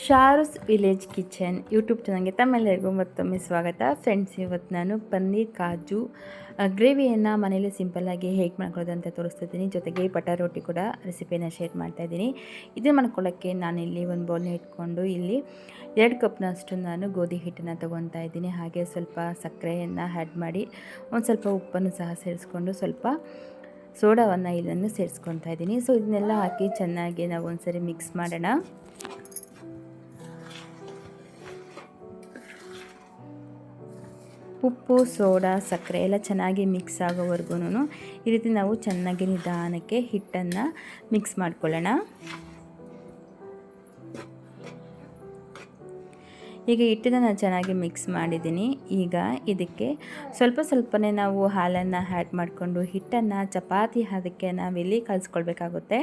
ಶಾರುಸ್ village kitchen YouTube ಚಾನಲ್ಗೆ ತಮ್ಮೆಲ್ಲರಿಗೂ ಮತ್ತೊಮ್ಮೆ ಸ್ವಾಗತ. ಫ್ರೆಂಡ್ಸ್ ಇವತ್ತು ನಾನು ಪನ್ನೀರ್, ಕಾಜು ಗ್ರೇವಿಯನ್ನು ಮನೇಲಿ ಸಿಂಪಲ್ಲಾಗಿ ಹೇಗೆ ಮಾಡ್ಕೊಳ್ಳೋದು ಅಂತ ತೋರಿಸ್ತಿದ್ದೀನಿ. ಜೊತೆಗೆ ಬಟರ್ ರೊಟ್ಟಿ ಕೂಡ ರೆಸಿಪಿನ ಶೇರ್ ಮಾಡ್ತಾಯಿದ್ದೀನಿ ಇದು ಮಾಡ್ಕೊಳ್ಳೋಕ್ಕೆ ನಾನಿಲ್ಲಿ ಒಂದು ಬೌಲ್ನ ಇಟ್ಕೊಂಡು ಇಲ್ಲಿ ಎರಡು ಕಪ್ನಷ್ಟು ನಾನು ಗೋಧಿ ಹಿಟ್ಟನ್ನು ತೊಗೊತಾ ಇದ್ದೀನಿ. ಹಾಗೆ ಸ್ವಲ್ಪ ಸಕ್ಕರೆಯನ್ನು ಆ್ಯಡ್ ಮಾಡಿ ಒಂದು ಸ್ವಲ್ಪ ಉಪ್ಪನ್ನು ಸಹ ಸೇರಿಸ್ಕೊಂಡು ಸ್ವಲ್ಪ ಸೋಡಾವನ್ನು ಇದನ್ನು ಸೇರಿಸ್ಕೊತಾ ಇದ್ದೀನಿ. ಸೊ ಇದನ್ನೆಲ್ಲ ಹಾಕಿ ಚೆನ್ನಾಗಿ ನಾವು ಒಂದ್ಸರಿ ಮಿಕ್ಸ್ ಮಾಡೋಣ. ಉಪ್ಪು, ಸೋಡಾ, ಸಕ್ಕರೆ ಎಲ್ಲ ಚೆನ್ನಾಗಿ ಮಿಕ್ಸ್ ಆಗೋವರೆಗೂ ಈ ರೀತಿ ನಾವು ಚೆನ್ನಾಗಿ ನಿಧಾನಕ್ಕೆ ಹಿಟ್ಟನ್ನು ಮಿಕ್ಸ್ ಮಾಡ್ಕೊಳ್ಳೋಣ. ಈಗ ಹಿಟ್ಟನ್ನು ನಾನು ಚೆನ್ನಾಗಿ ಮಿಕ್ಸ್ ಮಾಡಿದ್ದೀನಿ. ಈಗ ಇದಕ್ಕೆ ಸ್ವಲ್ಪ ಸ್ವಲ್ಪನೇ ನಾವು ಹಾಲನ್ನು ಆ್ಯಡ್ ಮಾಡಿಕೊಂಡು ಹಿಟ್ಟನ್ನು ಚಪಾತಿ ಅದಕ್ಕೆ ನಾವಿಲ್ಲಿ ಕಲಿಸ್ಕೊಳ್ಬೇಕಾಗುತ್ತೆ.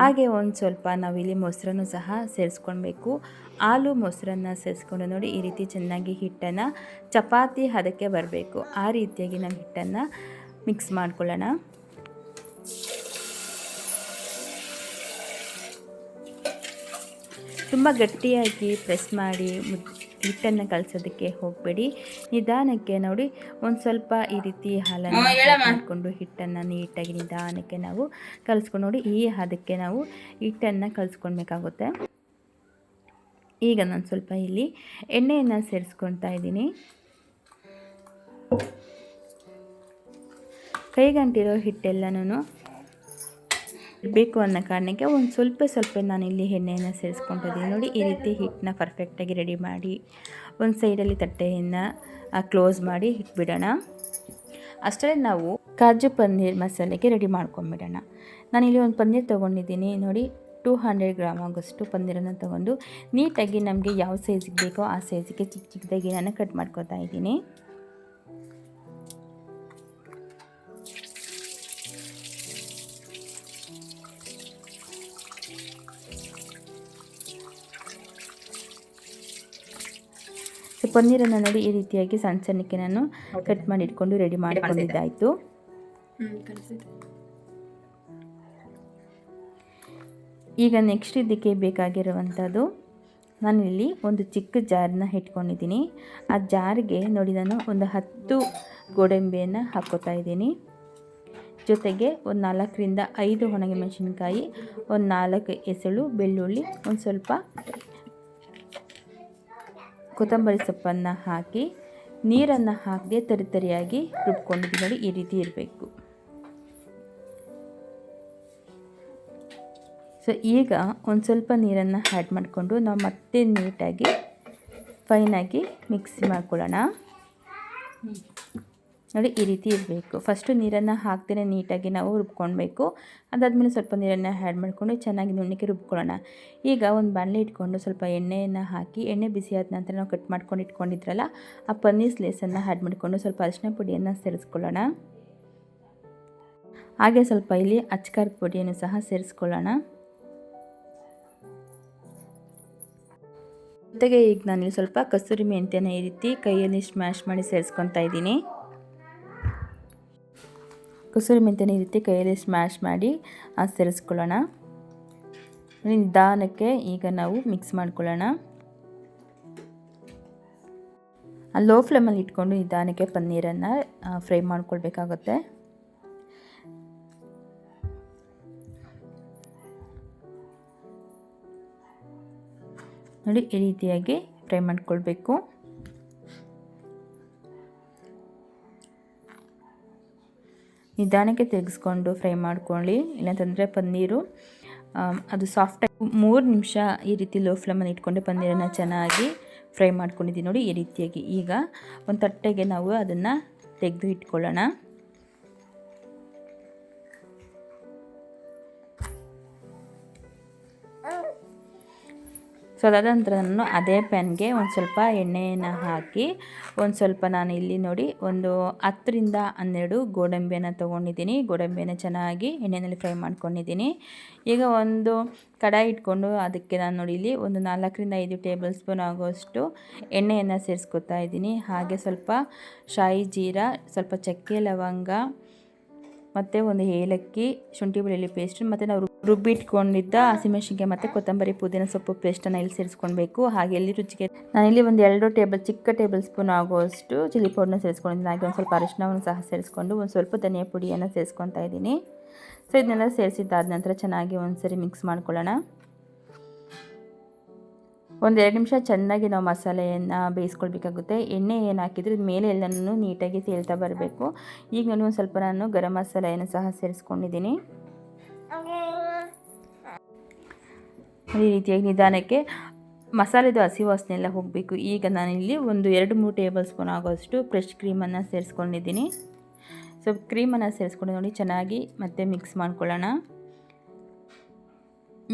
ಹಾಗೆ ಒಂದು ಸ್ವಲ್ಪ ನಾವಿಲ್ಲಿ ಮೊಸರನ್ನು ಸಹ ಸೇರಿಸ್ಕೊಳ್ಬೇಕು ಹಾಲು, ಮೊಸರನ್ನು ಸೇರಿಸ್ಕೊಂಡು ನೋಡಿ ಈ ರೀತಿ ಚೆನ್ನಾಗಿ ಹಿಟ್ಟನ್ನು, ಚಪಾತಿ ಹದಕ್ಕೆ ಬರಬೇಕು. ಆ ರೀತಿಯಾಗಿ ನಾವು ಹಿಟ್ಟನ್ನು ಮಿಕ್ಸ್ ಮಾಡ್ಕೊಳ್ಳೋಣ. ತುಂಬ ಗಟ್ಟಿಯಾಗಿ ಪ್ರೆಸ್ ಮಾಡಿ ಹಿಟ್ಟನ್ನು ಕಲಸೋದಕ್ಕೆ ಹೋಗಬೇಡಿ. ನಿಧಾನಕ್ಕೆ ನೋಡಿ ಒಂದು ಸ್ವಲ್ಪ ಈ ರೀತಿ ಹಾಲನ್ನು ಮಾಡಿಕೊಂಡು ಹಿಟ್ಟನ್ನು ನೀಟಾಗಿ ನಿಧಾನಕ್ಕೆ ನಾವು ಕಲಸ್ಕೊಂಡು ನೋಡಿ ಈ ಹದಕ್ಕೆ ನಾವು ಹಿಟ್ಟನ್ನು ಕಲಿಸ್ಕೊಳ್ಬೇಕಾಗುತ್ತೆ. ಈಗ ನಾನು ಸ್ವಲ್ಪ ಇಲ್ಲಿ ಎಣ್ಣೆಯನ್ನು ಸೇರಿಸ್ಕೊಳ್ತಾ ಇದ್ದೀನಿ. ಕೈಗಂಟಿರೋ ಹಿಟ್ಟೆಲ್ಲನೂ ಬೇಕು ಅನ್ನೋ ಕಾರಣಕ್ಕೆ ಒಂದು ಸ್ವಲ್ಪ ಸ್ವಲ್ಪ ನಾನು ಇಲ್ಲಿ ಎಣ್ಣೆಯನ್ನು ಸೇರಿಸ್ಕೊಂಡಿದ್ದೀನಿ. ನೋಡಿ, ಈ ರೀತಿ ಹಿಟ್ಟನ್ನ ಪರ್ಫೆಕ್ಟಾಗಿ ರೆಡಿ ಮಾಡಿ, ಒಂದು ಸೈಡಲ್ಲಿ ತಟ್ಟೆಯನ್ನು ಕ್ಲೋಸ್ ಮಾಡಿ ಇಟ್ಬಿಡೋಣ. ಅಷ್ಟೇ ನಾವು ಕಾಜು ಪನ್ನೀರ್ ಮಸಾಲೆಗೆ ರೆಡಿ ಮಾಡ್ಕೊಂಬಿಡೋಣ ನಾನಿಲ್ಲಿ ಒಂದು ಪನ್ನೀರ್ ತೊಗೊಂಡಿದ್ದೀನಿ. ನೋಡಿ ಟೂ ಹಂಡ್ರೆಡ್ ಗ್ರಾಮ್ ಆಗೋಷ್ಟು ಪನ್ನೀರನ್ನು ತೊಗೊಂಡು ನೀಟಾಗಿ ನಮಗೆ ಯಾವ ಸೈಜಿಗೆ ಬೇಕೋ ಆ ಸೈಜಿಗೆ ಚಿಕ್ಕ ಚಿಕ್ಕದಾಗಿ ನಾನು ಕಟ್ ಮಾಡ್ಕೋತಾ ಇದ್ದೀನಿ. ಸೊ ಪನ್ನೀರನ್ನು ನೋಡಿ ಈ ರೀತಿಯಾಗಿ ಸಣ್ಣ ಸಣ್ಣಕ್ಕೆ ನಾನು ಕಟ್ ಮಾಡಿ ಇಟ್ಕೊಂಡು ರೆಡಿ ಮಾಡಿಕೊಂಡಿದ್ದಾಯಿತು. ಈಗ ನೆಕ್ಸ್ಟ್ ಇದಕ್ಕೆ ಬೇಕಾಗಿರುವಂಥದ್ದು ನಾನಿಲ್ಲಿ ಒಂದು ಚಿಕ್ಕ ಜಾರನ್ನ ಇಟ್ಕೊಂಡಿದ್ದೀನಿ. ಆ ಜಾರಿಗೆ ನೋಡಿ ನಾನು ಒಂದು ಹತ್ತು ಗೋಡಂಬಿಯನ್ನು ಹಾಕೋತಾ ಇದ್ದೀನಿ. ಜೊತೆಗೆ ಒಂದು ನಾಲ್ಕರಿಂದ ಐದು ಒಣಗೆ ಮೆಣಸಿನ್ಕಾಯಿ ಒಂದು ನಾಲ್ಕು ಎಸಳು ಬೆಳ್ಳುಳ್ಳಿ ಒಂದು ಸ್ವಲ್ಪ ಕೊತ್ತಂಬರಿ ಸೊಪ್ಪನ್ನು ಹಾಕಿ, ನೀರನ್ನು ಹಾಕದೆ ತರಿತರಿಯಾಗಿ ರುಬ್ಕೊಂಡಿದ್ದು ನೋಡಿ ಈ ರೀತಿ ಇರಬೇಕು. ಸೊ ಈಗ ಒಂದು ಸ್ವಲ್ಪ ನೀರನ್ನು ಆ್ಯಡ್ ಮಾಡಿಕೊಂಡು ನಾವು ಮತ್ತೆ ನೀಟಾಗಿ ಫೈನಾಗಿ ಮಿಕ್ಸ್ ಮಾಡ್ಕೊಳ್ಳೋಣ. ನೋಡಿ ಈ ರೀತಿ ಇರಬೇಕು. ಫಸ್ಟು ನೀರನ್ನು ಹಾಕ್ದೇ ನೀಟಾಗಿ ನಾವು ರುಬ್ಕೊಳ್ಬೇಕು ಅದಾದಮೇಲೆ ಸ್ವಲ್ಪ ನೀರನ್ನು ಆ್ಯಡ್ ಮಾಡಿಕೊಂಡು ಚೆನ್ನಾಗಿ ನುಣ್ಣಗೆ ರುಬ್ಕೊಳ್ಳೋಣ. ಈಗ ಒಂದು ಬಾಣಲೆ ಇಟ್ಕೊಂಡು ಸ್ವಲ್ಪ ಎಣ್ಣೆಯನ್ನು ಹಾಕಿ, ಎಣ್ಣೆ ಬಿಸಿ ಆದ ನಂತರ ನಾವು ಕಟ್ ಮಾಡ್ಕೊಂಡು ಇಟ್ಕೊಂಡಿದ್ರಲ್ಲ, ಆ ಪನ್ನೀರ್ ಸ್ಲೇಸನ್ನು ಆ್ಯಡ್ ಮಾಡಿಕೊಂಡು ಸ್ವಲ್ಪ ಅರಿಶಿನ ಪುಡಿಯನ್ನು ಸೇರಿಸ್ಕೊಳ್ಳೋಣ. ಹಾಗೆ ಸ್ವಲ್ಪ ಇಲ್ಲಿ ಅಚ್ಕಾರದ ಪುಡಿಯನ್ನು ಸಹ ಸೇರಿಸ್ಕೊಳ್ಳೋಣ. ಜೊತೆಗೆ ಈಗ ನಾನಿಲ್ಲಿ ಸ್ವಲ್ಪ ಕಸೂರಿ ಮೆಂತ್ಯನ ಈ ರೀತಿ ಕೈಯಲ್ಲಿ ಸ್ಮ್ಯಾಶ್ ಮಾಡಿ ಸೇರಿಸ್ಕೊತಾ ಇದ್ದೀನಿ. ಕಸೂರಿ ಮೆಂತೆನ ಈ ರೀತಿ ಕೈಯಲ್ಲಿ ಸ್ಮ್ಯಾಶ್ ಮಾಡಿ ಸೇರಿಸ್ಕೊಳ್ಳೋಣ. ನಿಧಾನಕ್ಕೆ ಈಗ ನಾವು ಮಿಕ್ಸ್ ಮಾಡ್ಕೊಳ್ಳೋಣ. ಲೋ ಫ್ಲೇಮಲ್ಲಿ ಇಟ್ಕೊಂಡು ನಿಧಾನಕ್ಕೆ ಪನ್ನೀರನ್ನು ಫ್ರೈ ಮಾಡ್ಕೊಳ್ಬೇಕಾಗುತ್ತೆ. ನೋಡಿ, ಈ ರೀತಿಯಾಗಿ ಫ್ರೈ ಮಾಡ್ಕೊಳ್ಬೇಕು. ನಿಧಾನಕ್ಕೆ ತಿರುಗಿಸ್ಕೊಂಡು ಫ್ರೈ ಮಾಡ್ಕೊಳ್ಳಿ, ಇಲ್ಲಂತಂದರೆ ಪನ್ನೀರು ಅದು ಸಾಫ್ಟಾಗಿ ಮೂರು ನಿಮಿಷ ಈ ರೀತಿ ಲೋ ಫ್ಲೇಮಲ್ಲಿ ಇಟ್ಕೊಂಡು ಪನ್ನೀರನ್ನು ಚೆನ್ನಾಗಿ ಫ್ರೈ ಮಾಡ್ಕೊಂಡಿದ್ದೀನಿ ನೋಡಿ ಈ ರೀತಿಯಾಗಿ. ಈಗ ಒಂದು ತಟ್ಟೆಗೆ ನಾವು ಅದನ್ನು ತೆಗೆದು ಇಟ್ಕೊಳ್ಳೋಣ. ಸೊ ಅದಾದ ನಾನು ಅದೇ ಪ್ಯಾನ್ಗೆ ಒಂದು ಸ್ವಲ್ಪ ಎಣ್ಣೆಯನ್ನು ಹಾಕಿ, ಒಂದು ಸ್ವಲ್ಪ ನಾನು ಇಲ್ಲಿ ನೋಡಿ ಒಂದು ಹತ್ತರಿಂದ ಹನ್ನೆರಡು ಗೋಡಂಬಿಯನ್ನು ತೊಗೊಂಡಿದ್ದೀನಿ. ಗೋಡಂಬಿಯನ್ನು ಚೆನ್ನಾಗಿ ಎಣ್ಣೆಯಲ್ಲಿ ಫ್ರೈ ಮಾಡ್ಕೊಂಡಿದ್ದೀನಿ. ಈಗ ಒಂದು ಕಡಾಯಿ ಇಟ್ಕೊಂಡು ಅದಕ್ಕೆ ನಾನು ನೋಡಿ ಇಲ್ಲಿ ಒಂದು ನಾಲ್ಕರಿಂದ ಐದು ಟೇಬಲ್ ಸ್ಪೂನ್ ಆಗೋಷ್ಟು ಎಣ್ಣೆಯನ್ನು ಸೇರಿಸ್ಕೊತಾ ಇದ್ದೀನಿ. ಹಾಗೆ ಸ್ವಲ್ಪ ಶಾಯಿ ಜೀರಾ, ಸ್ವಲ್ಪ ಚಕ್ಕೆ ಲವಂಗ ಮತ್ತು ಒಂದು ಏಲಕ್ಕಿ, ಶುಂಠಿ ಬೆಳ್ಳುಳ್ಳಿ ಪೇಸ್ಟ್ ಮತ್ತು ನಾವು ರುಬ್- ರುಬ್ಬಿಟ್ಕೊಂಡಿದ್ದ ಹಸಿಮೆಣಸಿನ್ಕಾಯಿ ಮತ್ತು ಕೊತ್ತಂಬರಿ ಪುದೀನ ಸೊಪ್ಪು ಪೇಸ್ಟನ್ನು ಇಲ್ಲಿ ಸೇರಿಸ್ಕೊಳ್ಬೇಕು. ಹಾಗೆ ಇಲ್ಲಿ ರುಚಿಗೆ ನಾನಿಲ್ಲಿ ಒಂದು ಎರಡು ಟೇಬಲ್ ಚಿಕ್ಕ ಟೇಬಲ್ ಸ್ಪೂನ್ ಆಗುವಷ್ಟು ಚಿಲ್ಲಿ ಪೌಡರ್ನ ಸೇರಿಸ್ಕೊಂಡಿದ್ದೀನಿ. ಹಾಗೆ ಒಂದು ಸ್ವಲ್ಪ ಅರಿಶಿನವನ್ನು ಸಹ ಸೇರಿಸ್ಕೊಂಡು ಒಂದು ಸ್ವಲ್ಪ ಧನಿಯಾ ಪುಡಿಯನ್ನು ಸೇರಿಸ್ಕೊತಾ ಇದ್ದೀನಿ. ಸೊ ಇದನ್ನೆಲ್ಲ ಸೇರಿಸಿದ್ದಾದ ನಂತರ ಚೆನ್ನಾಗಿ ಒಂದ್ಸರಿ ಮಿಕ್ಸ್ ಮಾಡ್ಕೊಳ್ಳೋಣ. ಒಂದು ಎರಡು ನಿಮಿಷ ಚೆನ್ನಾಗಿ ನಾವು ಮಸಾಲೆಯನ್ನು ಬೇಯಿಸ್ಕೊಳ್ಬೇಕಾಗುತ್ತೆ. ಎಣ್ಣೆ ಏನು ಹಾಕಿದ್ರೆ ಮೇಲೆ ಎಲ್ಲನೂ ನೀಟಾಗಿ ಸೇಲ್ತಾ ಬರಬೇಕು. ಈಗ ನಾನು ಒಂದು ಸ್ವಲ್ಪ ನಾನು ಗರಂ ಮಸಾಲೆಯನ್ನು ಸಹ ಸೇರಿಸ್ಕೊಂಡಿದ್ದೀನಿ. ಈ ರೀತಿಯಾಗಿ ನಿಧಾನಕ್ಕೆ ಮಸಾಲೆದು ಹಸಿ ವಾಸನೆ ಎಲ್ಲ ಹೋಗಬೇಕು. ಈಗ ನಾನಿಲ್ಲಿ ಒಂದು ಎರಡು ಮೂರು ಟೇಬಲ್ ಸ್ಪೂನ್ ಆಗೋಷ್ಟು ಫ್ರೆಶ್ ಕ್ರೀಮನ್ನು ಸೇರಿಸ್ಕೊಂಡಿದ್ದೀನಿ. ಸೊ, ಕ್ರೀಮನ್ನು ಸೇರಿಸ್ಕೊಂಡು ನೋಡಿ ಚೆನ್ನಾಗಿ ಮತ್ತೆ ಮಿಕ್ಸ್ ಮಾಡ್ಕೊಳ್ಳೋಣ.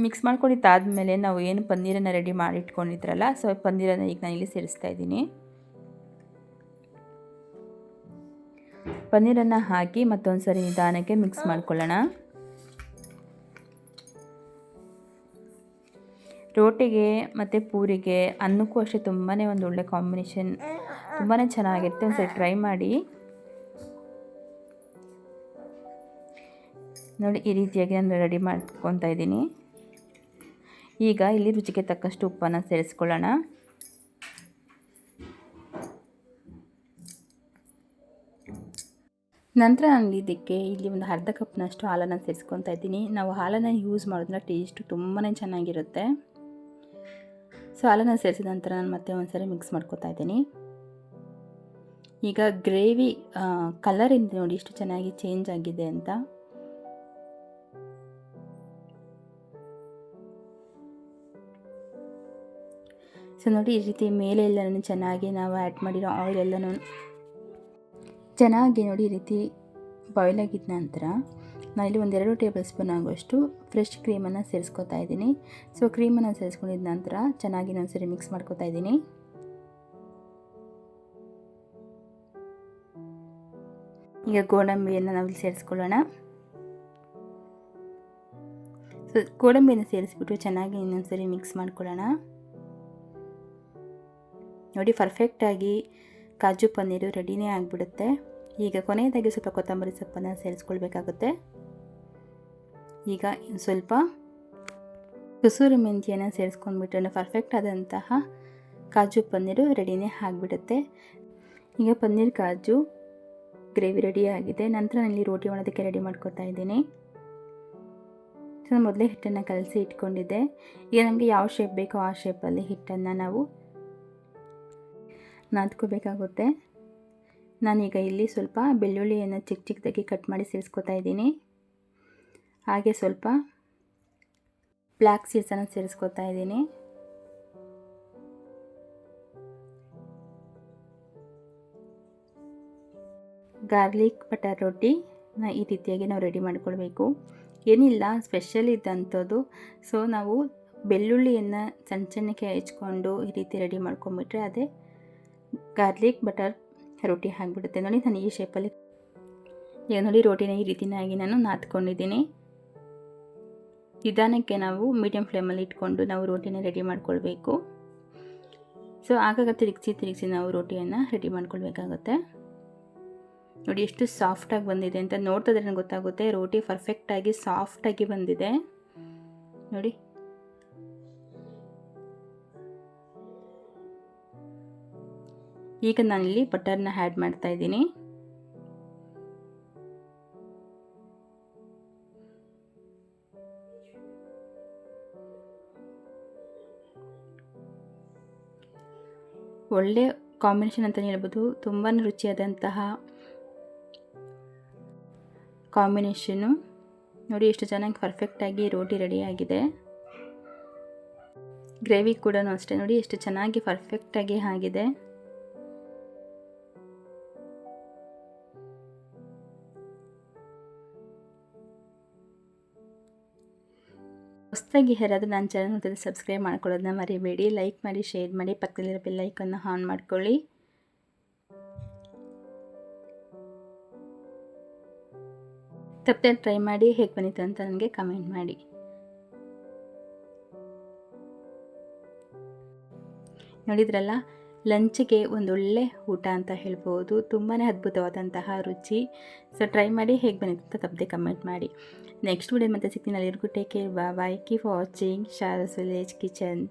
ಮಿಕ್ಸ್ ಮಾಡ್ಕೊಂಡಿದ್ದಾದಮೇಲೆ ನಾವು ಏನು ಪನ್ನೀರನ್ನು ರೆಡಿ ಮಾಡಿ ಇಟ್ಕೊಂಡಿದ್ರಲ್ಲ ಸೊ ಪನ್ನೀರನ್ನು ಈಗ ನಾನು ಇಲ್ಲಿ ಸೇರಿಸ್ತಾ ಇದ್ದೀನಿ. ಪನ್ನೀರನ್ನು ಹಾಕಿ ಮತ್ತೊಂದು ಸರಿ ನಿಧಾನಕ್ಕೆ ಮಿಕ್ಸ್ ಮಾಡ್ಕೊಳ್ಳೋಣ. ರೋಟಿಗೆ ಮತ್ತು ಪೂರಿಗೆ ಅನ್ನಕ್ಕೂ ಅಷ್ಟೇ ತುಂಬಾ ಒಂದು ಒಳ್ಳೆ ಕಾಂಬಿನೇಷನ್ ತುಂಬಾ ಚೆನ್ನಾಗಿರುತ್ತೆ ಒಂದು ಸರಿ ಟ್ರೈ ಮಾಡಿ. ನೋಡಿ, ಈ ರೀತಿಯಾಗಿ ನಾನು ರೆಡಿ ಮಾಡ್ಕೊತಾ ಇದ್ದೀನಿ. ಈಗ ಇಲ್ಲಿ ರುಚಿಗೆ ತಕ್ಕಷ್ಟು ಉಪ್ಪನ್ನು ಸೇರಿಸ್ಕೊಳ್ಳೋಣ. ನಂತರ ನಾನು ಇದಕ್ಕೆ ಇಲ್ಲಿ ಒಂದು ಅರ್ಧ ಕಪ್ನಷ್ಟು ಹಾಲನ್ನು ಸೇರಿಸ್ಕೊತಾ ಇದ್ದೀನಿ. ನಾವು ಹಾಲನ್ನು ಯೂಸ್ ಮಾಡೋದ್ರಿಂದ ಟೇಸ್ಟು ತುಂಬಾ ಚೆನ್ನಾಗಿರುತ್ತೆ. ಸೊ ಹಾಲನ್ನು ಸೇರಿಸಿದ ನಂತರ ನಾನು ಮತ್ತೆ ಒಂದ್ಸರಿ ಮಿಕ್ಸ್ ಮಾಡ್ಕೊತಾ ಇದ್ದೀನಿ. ಈಗ ಗ್ರೇವಿ ಕಲರಿಂದ ನೋಡಿ ಎಷ್ಟು ಚೆನ್ನಾಗಿ ಚೇಂಜ್ ಆಗಿದೆ ಅಂತ. ಸೊ ನೋಡಿ ಈ ರೀತಿ ಮೇಲೆ ಎಲ್ಲನೂ ಚೆನ್ನಾಗಿ ನಾವು ಆ್ಯಡ್ ಮಾಡಿರೋ ಆಯಿಲ್ ಎಲ್ಲನೂ ಚೆನ್ನಾಗಿ ನೋಡಿ ಈ ರೀತಿ ಬಾಯ್ಲ್ ಆಗಿದ ನಂತರ ನಾನಿಲ್ಲಿ ಒಂದೆರಡು ಟೇಬಲ್ ಸ್ಪೂನ್ ಆಗುವಷ್ಟು ಫ್ರೆಶ್ ಕ್ರೀಮನ್ನು ಸೇರಿಸ್ಕೊತಾ ಇದ್ದೀನಿ. ಸೊ ಕ್ರೀಮನ್ನು ಸೇರಿಸ್ಕೊಂಡಿದ ನಂತರ ಚೆನ್ನಾಗಿ ನಾನು ಸರಿ ಮಿಕ್ಸ್ ಮಾಡ್ಕೊತಾ ಇದ್ದೀನಿ. ಈಗ ಗೋಡಂಬಿಯನ್ನು ನಾವಿಲ್ಲಿ ಸೇರಿಸ್ಕೊಳ್ಳೋಣ. ಸೊ ಗೋಡಂಬಿಯನ್ನು ಸೇರಿಸ್ಬಿಟ್ಟು ಚೆನ್ನಾಗಿ ಇನ್ನೊಂದ್ಸರಿ ಮಿಕ್ಸ್ ಮಾಡ್ಕೊಳ್ಳೋಣ. ನೋಡಿ ಪರ್ಫೆಕ್ಟಾಗಿ ಕಾಜು ಪನ್ನೀರು ರೆಡಿನೇ ಆಗಿಬಿಡುತ್ತೆ. ಈಗ ಕೊನೆಯದಾಗಿ ಸ್ವಲ್ಪ ಕೊತ್ತಂಬರಿ ಸೊಪ್ಪನ್ನು ಸೇರಿಸ್ಕೊಳ್ಬೇಕಾಗುತ್ತೆ. ಈಗ ಸ್ವಲ್ಪ ಕಸೂರಿ ಮೆಂತ್ಯನ್ನು ಸೇರಿಸ್ಕೊಂಡ್ಬಿಟ್ರೆ ಪರ್ಫೆಕ್ಟ್ ಆದಂತಹ ಕಾಜು ಪನ್ನೀರು ರೆಡಿನೇ ಆಗಿಬಿಡುತ್ತೆ. ಈಗ ಪನ್ನೀರ್ ಕಾಜು ಗ್ರೇವಿ ರೆಡಿ ಆಗಿದೆ ನಂತರ ನಾನು ಇಲ್ಲಿ ರೋಟಿ ಒಣದಕ್ಕೆ ರೆಡಿ ಮಾಡ್ಕೊತಾ ಇದ್ದೀನಿ. ನಾನು ಮೊದಲೇ ಹಿಟ್ಟನ್ನು ಕಲಸಿ ಇಟ್ಕೊಂಡಿದ್ದೆ. ಈಗ ನಮಗೆ ಯಾವ ಶೇಪ್ ಬೇಕೋ ಆ ಶೇಪಲ್ಲಿ ಹಿಟ್ಟನ್ನು ನಾವು ನಾದ್ಕೋಬೇಕಾಗುತ್ತೆ. ನಾನೀಗ ಇಲ್ಲಿ ಸ್ವಲ್ಪ ಬೆಳ್ಳುಳ್ಳಿಯನ್ನು ಚಿಕ್ಕ ಚಿಕ್ಕದಾಗಿ ಕಟ್ ಮಾಡಿ ಸೇರಿಸ್ಕೊತಾ ಇದ್ದೀನಿ. ಹಾಗೆ ಸ್ವಲ್ಪ ಬ್ಲ್ಯಾಕ್ ಸೀಡ್ಸನ್ನು ಸೇರಿಸ್ಕೊತಾ ಇದ್ದೀನಿ. ಗಾರ್ಲಿಕ್ ಬಟರ್ ರೊಟ್ಟಿ ನ ಈ ರೀತಿಯಾಗಿ ನಾವು ರೆಡಿ ಮಾಡಿಕೊಳ್ಬೇಕು. ಏನಿಲ್ಲ, ಸ್ಪೆಷಲ್ ಇದ್ದಂಥದ್ದು. ಸೊ, ನಾವು ಬೆಳ್ಳುಳ್ಳಿಯನ್ನು ಸಣ್ಣ ಸಣ್ಣಕ್ಕೆ ಹೆಚ್ಕೊಂಡು ಈ ರೀತಿ ರೆಡಿ ಮಾಡ್ಕೊಂಬಿಟ್ರೆ ಅದೇ ಗಾರ್ಲಿಕ್ ಬಟರ್ ರೊಟ್ಟಿ ಹಾಕಿಬಿಡುತ್ತೆ ನೋಡಿ, ನಾನು ಈ ಶೇಪಲ್ಲಿ ಈಗ ನೋಡಿ, ರೋಟಿನ ಈ ರೀತಿಯಾಗಿ ನಾನು ನಾದ್ಕೊಂಡಿದ್ದೀನಿ. ನಿಧಾನಕ್ಕೆ ನಾವು ಮೀಡಿಯಮ್ ಫ್ಲೇಮಲ್ಲಿ ಇಟ್ಕೊಂಡು ನಾವು ರೋಟಿನ ರೆಡಿ ಮಾಡ್ಕೊಳ್ಬೇಕು. ಸೊ ಆಗಾಗ ತಿರುಗಿಸಿ ತಿರುಗಿಸಿ ನಾವು ರೋಟಿಯನ್ನು ರೆಡಿ ಮಾಡ್ಕೊಳ್ಬೇಕಾಗುತ್ತೆ. ನೋಡಿ, ಎಷ್ಟು ಸಾಫ್ಟಾಗಿ ಬಂದಿದೆ ಅಂತ ನೋಡ್ತಿದ್ರೆ ನನಗೆ ಗೊತ್ತಾಗುತ್ತೆ. ರೋಟಿ ಪರ್ಫೆಕ್ಟಾಗಿ ಸಾಫ್ಟಾಗಿ ಬಂದಿದೆ. ನೋಡಿ ಈಗ ನಾನಿಲ್ಲಿ ಬಟರ್ನ ಆ್ಯಡ್ ಮಾಡ್ತಾ ಇದ್ದೀನಿ. ಒಳ್ಳೆ ಕಾಂಬಿನೇಷನ್ ಅಂತಲೇ ಹೇಳ್ಬೋದು. ತುಂಬಾ ರುಚಿಯಾದಂತಹ ಕಾಂಬಿನೇಷನು ನೋಡಿ ಎಷ್ಟು ಚೆನ್ನಾಗಿ ಪರ್ಫೆಕ್ಟಾಗಿ ರೋಟಿ ರೆಡಿಯಾಗಿದೆ ಗ್ರೇವಿ ಕೂಡ ಅಷ್ಟೇ. ನೋಡಿ ಎಷ್ಟು ಚೆನ್ನಾಗಿ ಪರ್ಫೆಕ್ಟಾಗಿ ಆಗಿದೆ. ಹೊಸದಾಗಿ ಯಾರಾದರೂ ನನ್ನ ಚಾನಲ್ ನೋಡಿದ್ರೆ ಸಬ್ಸ್ಕ್ರೈಬ್ ಮಾಡ್ಕೊಳ್ಳೋದನ್ನ ಮರಿಬೇಡಿ. ಲೈಕ್ ಮಾಡಿ ಶೇರ್ ಮಾಡಿ, ಪಕ್ಕದಲ್ಲಿರೋ ಬೆಲ್ ಐಕನ್ನ ಆನ್ ಮಾಡ್ಕೊಳ್ಳಿ. ತಪ್ಪದೆ ಟ್ರೈ ಮಾಡಿ, ಹೇಗೆ ಬಂದಿತ್ತು ಅಂತ ನನಗೆ ಕಮೆಂಟ್ ಮಾಡಿ. ನೋಡಿದ್ರಲ್ಲ ಲಂಚ್ಗೆ ಒಂದೊಳ್ಳೆ ಊಟ ಅಂತ ಹೇಳ್ಬೋದು. ತುಂಬಾ ಅದ್ಭುತವಾದಂತಹ ರುಚಿ. ಸೊ ಟ್ರೈ ಮಾಡಿ ಹೇಗೆ ಬಂದಿತ್ತು ಅಂತ ತಪ್ಪದೆ ಕಮೆಂಟ್ ಮಾಡಿ. ನೆಕ್ಸ್ಟ್ ವಿಡಿಯೋ ಮತ್ತೆ ಸಿಗ್ತೀನಿ. ಅಲ್ಲಿರ್ಗೂ take care bye keep watching ಶಾರಸ್ village kitchen